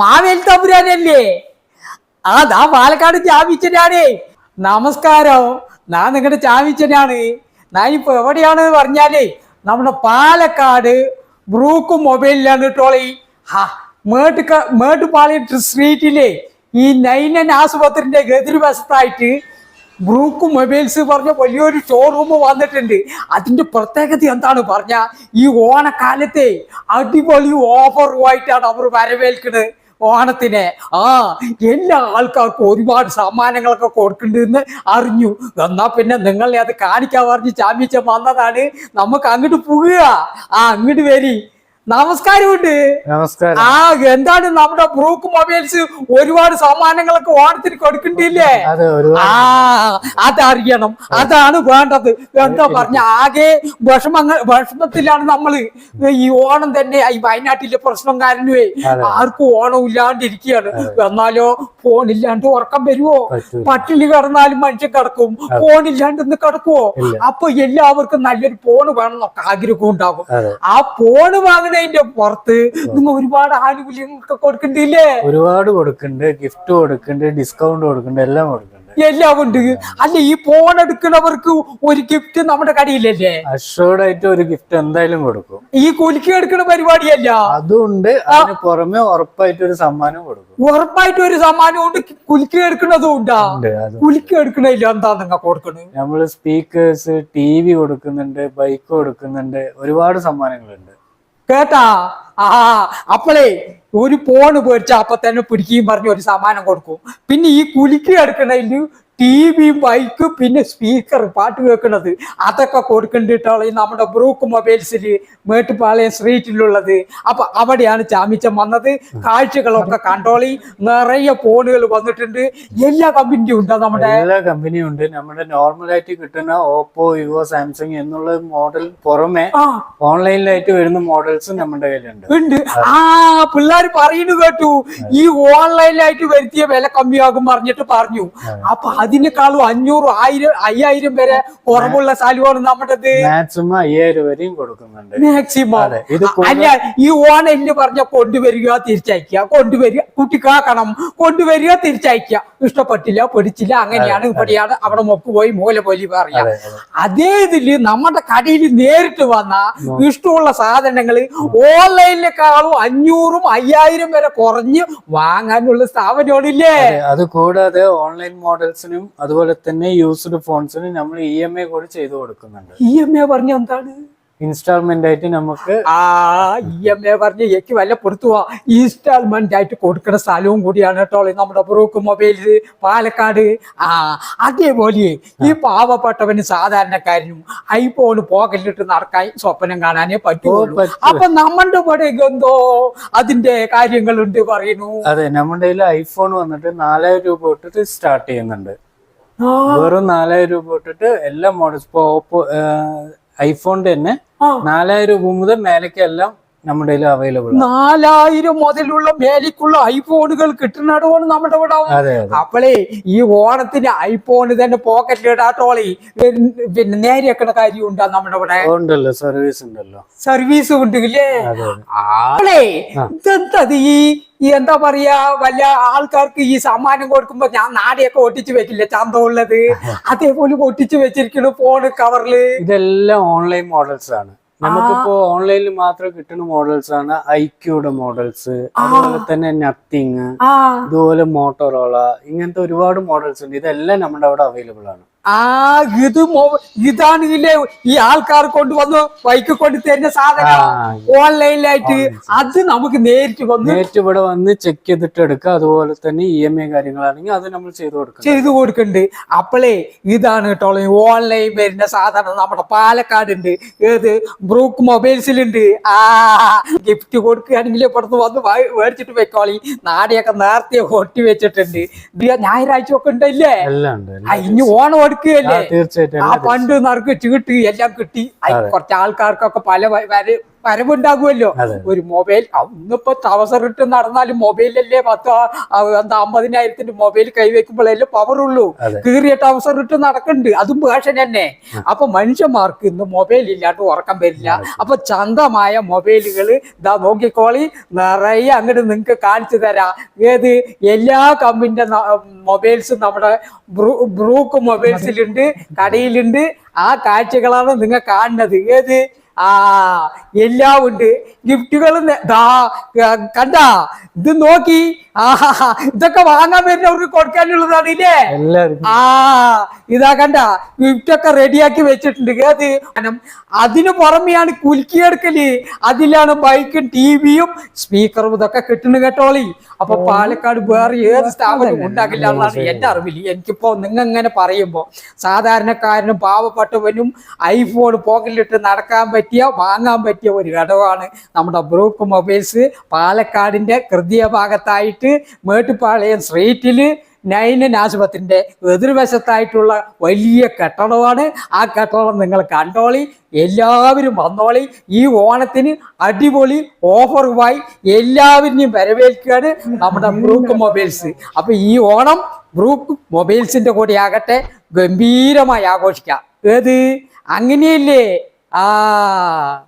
മാവേൽ തമ്പുരാനല്ലേ? ആ ദാ പാലക്കാട് ചാവിച്ചനാണ്. നമസ്കാരം. ഞാൻ നിങ്ങളുടെ ചാവിച്ചനാണ്. ഞാൻ ഇപ്പൊ എവിടെയാണ് പറഞ്ഞാലേ നമ്മുടെ പാലക്കാട് ബ്രൂക്ക് മൊബൈലിലാണ് ടോളി ഹാ മേട്ടുക പാളി സ്ട്രീറ്റിലെ ഈ നൈനൻ ആശുപത്രിന്റെ എതിർവശത്തായിട്ട് ബ്രൂക്ക് മൊബൈൽസ് പറഞ്ഞ വലിയൊരു ഷോറൂം വന്നിട്ടുണ്ട്. അതിന്റെ പ്രത്യേകത എന്താണ് പറഞ്ഞ ഈ ഓണക്കാലത്തെ അടിപൊളി ഓഫറുമായിട്ടാണ് അവർ വരവേൽക്കുന്നത് ഓണത്തിന്. ആ എല്ലാ ആൾക്കാർക്കും ഒരുപാട് സമ്മാനങ്ങളൊക്കെ കൊടുക്കേണ്ടതെന്ന് അറിഞ്ഞു. എന്നാ പിന്നെ നിങ്ങളെ അത് കാണിക്കാൻ പറഞ്ഞ് ചാമ്പ്യൻഷിപ്പ് വന്നതാണ്. നമുക്ക് അങ്ങോട്ട് പോകുക ആ അങ്ങോട്ട് വരി. നമസ്കാരമുണ്ട്. നമസ്കാരം. ആ എന്താണ് നമ്മുടെ ബ്രൂക്ക് മൊബൈൽസ് ഒരുപാട് സമ്മാനങ്ങളൊക്കെ ഓണത്തിന് കൊടുക്കണ്ടില്ലേ? ആ അതറിയണം. അതാണ് വേണ്ടത്. എന്താ പറഞ്ഞ ആകെ വിഷമങ്ങൾ വിഷമത്തിലാണ് നമ്മൾ ഈ ഓണം തന്നെ ഈ വയനാട്ടിലെ പ്രശ്നം കാരണമേ ആർക്കും ഓണം ഇല്ലാണ്ടിരിക്കുകയാണ് എന്നാലോ ഫോൺ ഇല്ലാണ്ട് ഉറക്കം വരുവോ. പട്ടിണി കിടന്നാലും മനുഷ്യൻ കിടക്കും. ഫോൺ ഇല്ലാണ്ട് ഇന്ന് കിടക്കുവോ? അപ്പൊ എല്ലാവർക്കും നല്ലൊരു ഫോൺ വേണം എന്നൊക്കെ ആഗ്രഹം ഉണ്ടാകും. ആ ഫോണ് വാങ്ങുന്നതിന്റെ പുറത്ത് നിങ്ങൾ ഒരുപാട് ആനുകൂല്യങ്ങളൊക്കെ കൊടുക്കണ്ടില്ലേ? ഒരുപാട് കൊടുക്കുന്നുണ്ട് ഗിഫ്റ്റ് കൊടുക്കുന്നുണ്ട് ഡിസ്കൗണ്ട് കൊടുക്കുന്നുണ്ട് എല്ലാം കൊടുക്കുന്നുണ്ട് എല്ലാം ഉണ്ട്. അല്ല ഈ ഫോൺ എടുക്കുന്നവർക്ക് ഒരു ഗിഫ്റ്റ് നമ്മുടെ കടയിലല്ലേ? അഷോർഡ് ആയിട്ട് ഒരു ഗിഫ്റ്റ് എന്തായാലും കൊടുക്കും. ഈ കുലുക്കി എടുക്കുന്ന പരിപാടിയല്ല. അതുണ്ട് അതിന് പുറമെ ഉറപ്പായിട്ട് ഒരു സമ്മാനം കൊടുക്കും. ഉറപ്പായിട്ട് ഒരു സമ്മാനം ഉണ്ട് കുലുക്കി എടുക്കുന്നതും ഉണ്ടാ. കുലുക്കി എടുക്കണില്ല എന്താ നിങ്ങൾ കൊടുക്കണത് നമ്മൾ സ്പീക്കേഴ്സ് ടി വി കൊടുക്കുന്നുണ്ട് ബൈക്ക് കൊടുക്കുന്നുണ്ട് ഒരുപാട് സമ്മാനങ്ങളുണ്ട്. കേട്ടാ? ആ അപ്പളേ ഒരു പോണ് പേടിച്ച അപ്പൊ തന്നെ പിടിക്കുകയും പറഞ്ഞ് ഒരു സമ്മാനം കൊടുക്കും. പിന്നെ ഈ കുലുക്കി എടുക്കണതിൽ ടി വി മൈക്ക് പിന്നെ സ്പീക്കർ പാട്ട് കേൾക്കുന്നത്. അതൊക്കെ കൊടുക്കേണ്ടിട്ടുള്ള ഈ നമ്മുടെ ബ്രൂക്ക് മൊബൈൽസിൽ മേട്ടുപാളയം സ്ട്രീറ്റിലുള്ളത് അപ്പൊ അവിടെയാണ് ചാമിച്ചം വന്നത്. കാഴ്ചകളൊക്കെ കണ്ടോളി. നിറയെ ഫോണുകൾ വന്നിട്ടുണ്ട്. എല്ലാ കമ്പനിയും ഉണ്ടോ നമ്മുടെ? എല്ലാ കമ്പനിയും ഉണ്ട്. നമ്മുടെ നോർമൽ ആയിട്ട് കിട്ടുന്ന ഓപ്പോ വിവോ സാംസങ് എന്നുള്ള മോഡൽ പുറമെ ഓൺലൈനിലായിട്ട് വരുന്ന മോഡൽസ് നമ്മുടെ കയ്യിലുണ്ട്. ഉണ്ട്. ആ പിള്ളേർ പറയുന്നു കേട്ടു. ഈ ഓൺലൈനിലായിട്ട് വരുത്തിയ വില കമ്മിയാകും പറഞ്ഞിട്ട് പറഞ്ഞു. അപ്പൊ അതിനേക്കാളും അഞ്ഞൂറ് ആയിരം അയ്യായിരം വരെ കുറവുള്ള സ്ഥലമാണ് നമ്മുടേത്. മാക്സിമം അയ്യായിരം വരെയും കൊടുക്കുന്നുണ്ട്. മാക്സിമം അല്ല ഈ ഓണലിന് പറഞ്ഞ കൊണ്ടുവരിക തിരിച്ചയക്കുക. കൊണ്ടുവരിക കുട്ടിക്കാക്കണം. കൊണ്ടുവരിക തിരിച്ചയക്കുക. ഇഷ്ടപ്പെട്ടില്ല പിടിച്ചില്ല അങ്ങനെയാണ് ഇവിടെയാണ് അവിടെ മൊക്ക് പോയി മൂല പോലി പറയാ. അതെ ഇതിൽ നമ്മുടെ കടയിൽ നേരിട്ട് വന്ന ഇഷ്ടമുള്ള സാധനങ്ങൾ ഓൺലൈനിലേക്കാളും അഞ്ഞൂറും അയ്യായിരം വരെ കുറഞ്ഞ് വാങ്ങാനുള്ള സ്ഥാപനമാണില്ലേ? അതെ, കൂടാതെ ഓൺലൈൻ മോഡൽസിനും അതുപോലെ തന്നെ യൂസ്ഡ് ഫോൺസിനും നമ്മൾ ഇ എം ഐ കൂടി ചെയ്തു കൊടുക്കുന്നുണ്ട്. ഇ എം എ പറഞ്ഞ എന്താണ്? ഇൻസ്റ്റാൾമെന്റ് ആയിട്ട് നമുക്ക് ആ ഇ എം എ പറഞ്ഞ് എനിക്ക് വല്ല പൊടുത്തുവാ. ഇൻസ്റ്റാൾമെന്റ് ആയിട്ട് കൊടുക്കുന്ന സ്ഥലവും കൂടിയാണ് കേട്ടോ. നമ്മുടെ ബ്രൂക്ക് മൊബൈൽ പാലക്കാട്. ആ അതേപോലെ ഈ പാവപ്പെട്ടവന് സാധാരണക്കാരനും ഐഫോൺ പോക്കറ്റിലിട്ട് നടക്കാൻ സ്വപ്നം കാണാനേ പറ്റുള്ളൂ. പറ്റും. അപ്പൊ നമ്മുടെ ഇവിടെ എന്തോ അതിന്റെ കാര്യങ്ങളുണ്ട് പറയുന്നു. അതെ നമ്മുടെ ഐഫോൺ വന്നിട്ട് നാലായിരം രൂപ തൊട്ടിട്ട് സ്റ്റാർട്ട് ചെയ്യുന്നുണ്ട്. വെറും നാലായിരം രൂപ തൊട്ടിട്ട് എല്ലാ മോഡൽസ് ഇപ്പൊ ഓപ്പോ ഐഫോണിന്റെ തന്നെ. നാലായിരം രൂപ മുതൽ മേലേക്ക് എല്ലാം നമ്മുടെ അവൈലബിൾ നാലായിരം മുതലുള്ള മേലിക്കുള്ള ഐഫോണുകൾ കിട്ടുന്നിടമാണ് നമ്മുടെ ഇവിടെ. അതെ ഈ ഓണത്തിന് ഐഫോൺ തന്നെ പോക്കറ്റിൽ ഇടാത്തോളി. പിന്നെ നേരെയൊക്കെ കാര്യം ഉണ്ടോ നമ്മുടെ ഇവിടെ. ഉണ്ടല്ലോ സർവീസ് ഉണ്ടല്ലോ. സർവീസ് ഉണ്ട് ഇല്ലേ? ഇതെന്തത് ഈ ഈ എന്താ പറയാ വല്ല ആൾക്കാർക്ക് ഈ സമ്മാനം കൊടുക്കുമ്പോ ഞാൻ നാടിയൊക്കെ ഒട്ടിച്ചു വെക്കില്ല? ചന്തമുള്ളത് അതേപോലെ ഒട്ടിച്ചു വെച്ചിരിക്കണു ഫോണ് കവറിൽ ഇതെല്ലാം ഓൺലൈൻ മോഡൽസ് ആണ്. നമുക്കിപ്പോ ഓൺലൈനിൽ മാത്രം കിട്ടുന്ന മോഡൽസ് ആണ് ഐക്യൂടെ മോഡൽസ് അതുപോലെ തന്നെ നത്തിങ് ആ. ഇതുപോലെ മോട്ടോറോള ഇങ്ങനത്തെ ഒരുപാട് മോഡൽസ് ഉണ്ട്. ഇതെല്ലാം നമ്മുടെ അവിടെ അവൈലബിൾ ആണ്. ആ ഇത് ഇതാണ് ഇതിലെ ഈ ആൾക്കാർ കൊണ്ടുവന്ന് ബൈക്ക് കൊണ്ട് തരുന്ന സാധനം. ഓൺലൈനിലായിട്ട് അത് നമുക്ക് നേരിട്ട് വന്ന് നേരിട്ട് ഇവിടെ വന്ന് ചെക്ക് ചെയ്തിട്ട് എടുക്കുക. അതുപോലെ തന്നെ ഇ എം ഐ കാര്യങ്ങളാണെങ്കിൽ അത് നമ്മൾ ചെയ്തു കൊടുക്കുക ചെയ്തു കൊടുക്കുന്നുണ്ട് അപ്പോളേ ഇതാണ് കേട്ടോ ഓൺലൈൻ വരുന്ന സാധനം. നമ്മുടെ പാലക്കാട് ഉണ്ട് ഏത്? ബ്രൂക്ക് മൊബൈൽസിലുണ്ട്. ആ ഗിഫ്റ്റ് കൊടുക്കുകയാണെങ്കിൽ ഇവിടുന്ന് വന്ന് മേടിച്ചിട്ട് വെക്കോളി. നാടിയൊക്കെ നേരത്തെ ഒട്ടി വെച്ചിട്ടുണ്ട്. ഞായറാഴ്ച ഒക്കെ ഉണ്ടല്ലേ? ഇനി ഓണം ആ, എടുക്കുകയല്ലേ തീർച്ചയായിട്ടും. ആ പണ്ട് നറുക്ക് ചീട്ട് എല്ലാം കിട്ടി. കുറച്ച് ആൾക്കാർക്കൊക്കെ പല വ- വര പരവുണ്ടാകുമല്ലോ അതെ. ഒരു മൊബൈൽ ഇന്നിപ്പോ തവസർ ഇട്ട് നടന്നാലും മൊബൈലല്ലേ പത്ത് എന്താ അമ്പതിനായിരത്തിന്റെ മൊബൈൽ കൈവയ്ക്കുമ്പോഴല്ലേ പവർ ഉള്ളൂ. അതെ. കീറിയ ടവസർ ഇട്ട് നടക്കുന്നുണ്ട് അതും വേഷൻ തന്നെ. അപ്പൊ മനുഷ്യന്മാർക്ക് ഇന്ന് മൊബൈൽ ഇല്ലാണ്ട് ഉറക്കം വരില്ല. അപ്പൊ ചന്തമായ മൊബൈലുകൾ ഇതാ നോക്കിക്കോളി. നിറയെ അങ്ങോട്ട് നിങ്ങൾക്ക് കാണിച്ചു തരാം. ഏത്? എല്ലാ കമ്പിന്റെ മൊബൈൽസും നമ്മുടെ ബ്രൂ- ബ്രൂക്ക് മൊബൈൽസിലുണ്ട് കടയിലുണ്ട്. ആ കാഴ്ചകളാണ് നിങ്ങൾ കാണുന്നത്. ഏത്? ആ എല്ലാം ഉണ്ട്. ഗിഫ്റ്റുകൾ കണ്ട? ഇത് നോക്കി. ആ ഇതൊക്കെ വാങ്ങാൻ വരുന്നവർക്ക് കൊടുക്കാനുള്ളതാണ് ഇല്ലേ? ആ ഇതാ കണ്ട. ഗിഫ്റ്റ് ഒക്കെ റെഡിയാക്കി വെച്ചിട്ടുണ്ട്. ഏത്? കാരണം അതിനു പുറമെയാണ് കുലുക്കിയെടുക്കൽ അതിലാണ് ബൈക്കും ടിവിയും സ്പീക്കറും ഇതൊക്കെ കിട്ടുന്നു കേട്ടോളി അപ്പൊ പാലക്കാട് വേറെ ഏത് സ്ഥാപനം ഉണ്ടാക്കില്ല എന്നാണ് എന്റെ അറിവിൽ എനിക്കിപ്പോ നിങ്ങൾ ഇങ്ങനെ പറയുമ്പോ സാധാരണക്കാരനും പാവപ്പെട്ടവനും ഐഫോൺ പോക്കറ്റിലിട്ട് നടക്കാൻ പറ്റിയ വാങ്ങാൻ പറ്റിയ ഒരു ഘടകമാണ് നമ്മുടെ ബ്രൂക്ക് മൊബൈൽസ്. പാലക്കാടിന്റെ കൃതിയ ഭാഗത്തായിട്ട് മേട്ടുപ്പാളയം സ്ട്രീറ്റിൽ നൈനൻ ആശുപത്രിന്റെ എതിർവശത്തായിട്ടുള്ള വലിയ കെട്ടിടമാണ്. ആ കെട്ടിടം നിങ്ങൾ കണ്ടോളി എല്ലാവരും വന്നോളി. ഈ ഓണത്തിന് അടിപൊളി ഓഫറുമായി എല്ലാവരെയും വരവേൽക്കുകയാണ് നമ്മുടെ ബ്രൂക്ക് മൊബൈൽസ്. അപ്പൊ ഈ ഓണം ബ്രൂക്ക് മൊബൈൽസിന്റെ കൂടെ ആകട്ടെ ഗംഭീരമായി ആഘോഷിക്കാം. ഏത്? അങ്ങനെയല്ലേ? ആ